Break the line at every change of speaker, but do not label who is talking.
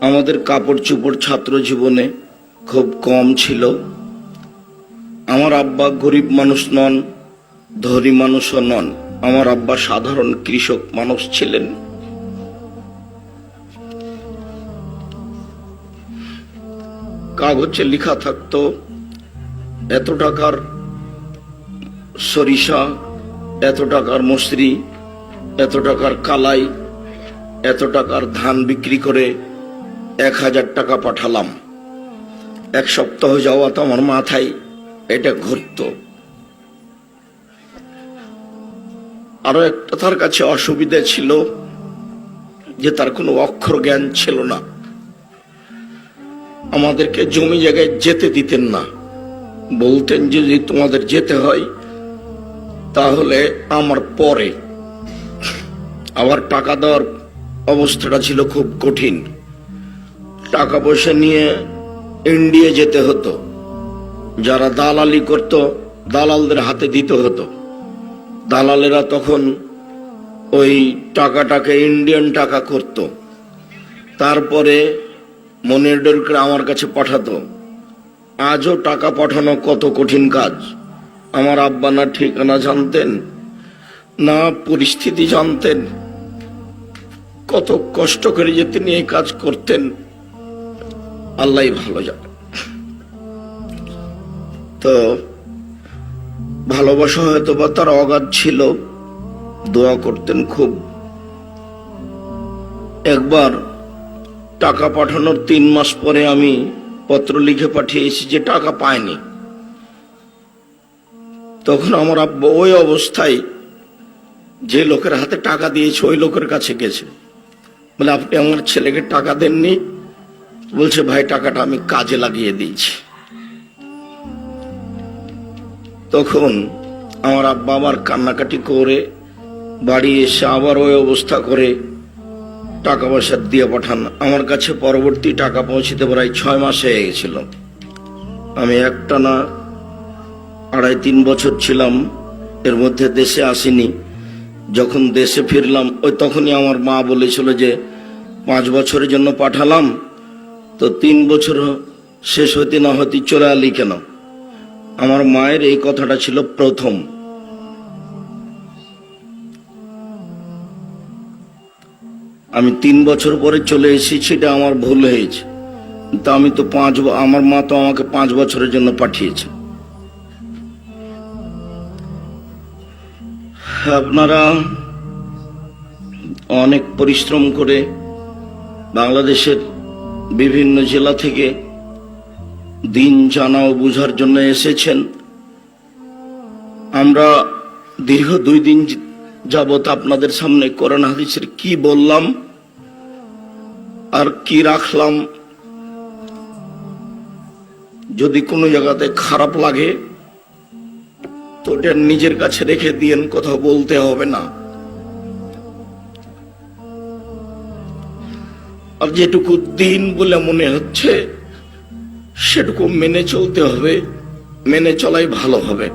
আমাদের কাপড় চোপড় ছাত্র জীবনে খুব কম ছিল। আমার আব্বা গরিব মানুষ নন, ধনী মানুষও নন। আমার আব্বা সাধারণ কৃষক মানুষ ছিলেন। কাগজে লেখা থাকতো, এত টাকার সরিষা, এত টাকার মসরি, এত টাকার কালাই, এত টাকার ধান বিক্রি করে এক হাজার টাকা পাঠালাম। এক সপ্তাহ যাওয়া তো আমার মাথায় এটা ঘুরতো। আরও একটা তার কাছে অসুবিধা ছিল যে তার কোনো অক্ষর জ্ঞান ছিল না। আমাদেরকে জমি জায়গায় যেতে দিতেন না। বলতেন যদি তোমাদের যেতে হয়, তাহলে আমার পরে। আবার টাকা দেওয়ার অবস্থাটা ছিল খুব কঠিন। টাকা পয়সা নিয়ে ইন্ডিয়া যেতে হতো। যারা দালালি করত, দালালদের হাতে দিতে হতো। দালালেরা তখন ওই টাকাটাকে ইন্ডিয়ান টাকা করত। তারপরে মনের ডর করে আমার কাছে পাঠাতো। আজও টাকা পাঠানো কত কঠিন কাজ। আমার আব্বা না ঠিকানা জানতেন, না পরিস্থিতি জানতেন। কত কষ্ট করে যে তিনি এই কাজ করতেন। আল্লাহ ভালো জানে। তো ভালোবাসা হয়তো বা তার অগাধ ছিল, দোয়া করতেন খুব। একবার টাকা পাঠানোর তিন মাস পরে আমি পত্র লিখে পাঠিয়েছি যে টাকা পায়নি। তখন আমার আব্বা ওই অবস্থায় যে লোকের হাতে টাকা দিয়েছে, ওই লোকের কাছে গেছে। বলে, আপনি আমার ছেলেকে টাকা দেননি? বলছে, ভাই, টাকাটা আমি কাজে লাগিয়ে দিয়েছি। তখন আমার আব্বা আবার কান্নাকাটি করে বাড়ি এসে আবার ওই অবস্থা করে টাকা পয়সা দিয়ে পাঠান। আমার কাছে পরবর্তী টাকা পৌঁছিতে প্রায় ছয় মাস হয়ে গেছিল। আমি একটা না আড়াই তিন বছর ছিলাম, এর মধ্যে দেশে আসিনি। যখন দেশে ফিরলাম, ওই তখনই আমার মা বলেছিল যে, পাঁচ বছরের জন্য পাঠালাম তো তিন বছর শেষ হতে না হতে চলে আলি কেন? আমার মায়ের এই কথাটা ছিল প্রথম। আমি তিন বছর পরে চলে এসেছি এটা আমার ভুল হয়েছে। তা আমি তো পাঁচ আমার মা তো আমাকে পাঁচ বছরের জন্য পাঠিয়েছে। আপনারা অনেক পরিশ্রম করে বাংলাদেশের বিভিন্ন জেলা থেকে দিন জানা ও বুঝার জন্য এসেছেন। আমরা দীর্ঘ দুই দিন যাবত আপনাদের সামনে করোনা হাদিসের কি বললাম, আর কি রাখলাম, যদি কোনো জায়গাতে খারাপ লাগে, তো ওটা নিজের কাছে রেখে দিয়েন, কোথাও বলতে হবে না। আর যেটুকু দিন বলে মনে হচ্ছে সেটুকু মেনে চলতে হবে। মেনে চলাই ভালো হবে।